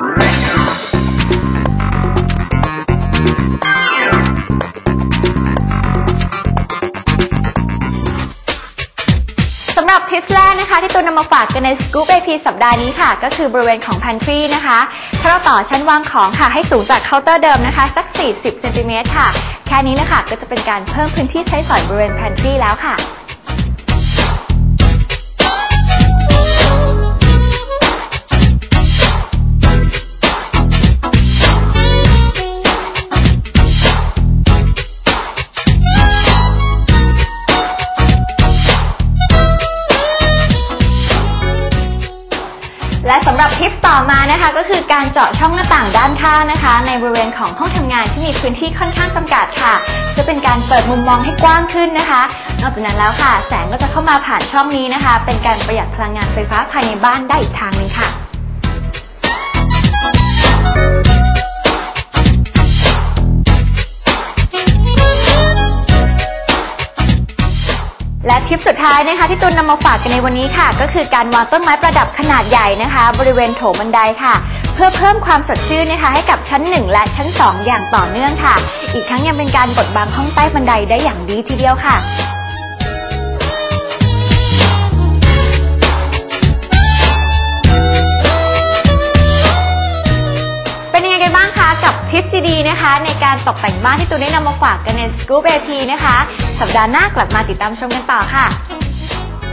สำหรับทิปแรกนะคะ ที่ตูนนำมาฝากกันใน Scoop AP สัปดาห์นี้ค่ะ ก็คือบริเวณของ Pantry นะคะ ถ้าเราต่อชั้นวางของค่ะ ให้สูงจากเคาน์เตอร์เดิมนะคะ สัก 40เซนติเมตรค่ะ แค่นี้นะคะก็จะเป็นการเพิ่มพื้นที่ใช้สอยบริเวณ Pantry แล้วค่ะ และสำหรับทิปต่อมานะคะก็คือการเจาะช่องหน้าต่างด้านข้างนะคะ ในบริเวณของห้องทำงานที่มีพื้นที่ค่อนข้างจำกัดค่ะ จะเป็นการเปิดมุมมองให้กว้างขึ้นนะคะ นอกจากนั้นแล้วค่ะ แสงก็จะเข้ามาผ่านช่องนี้นะคะ เป็นการประหยัดพลังงานไฟฟ้าภายในบ้านได้อีกทางหนึ่งค่ะ คละทิปสุดท้ายนะคะ ที่ตุนนำมาฝากกันในวันนี้ค่ะ ก็คือการวางต้นไม้ประดับขนาดใหญ่นะคะ บริเวณโถบันไดค่ะ เพื่อเพิ่มความสดชื่นนะคะ ให้กับชั้น 1 และชั้น 2 อย่างต่อเนื่องค่ะ อีกทั้งยังเป็นการบดบังห้องใต้บันไดได้อย่างดีทีเดียวค่ะ กันบ้างคะกับทิปซีดีนะคะ ในการตกแต่งบ้านที่ตูนได้นำมาฝากกันในสกู๊ปเอทีนะคะ สัปดาห์หน้ากลับมาติดตามชมกันต่อค่ะ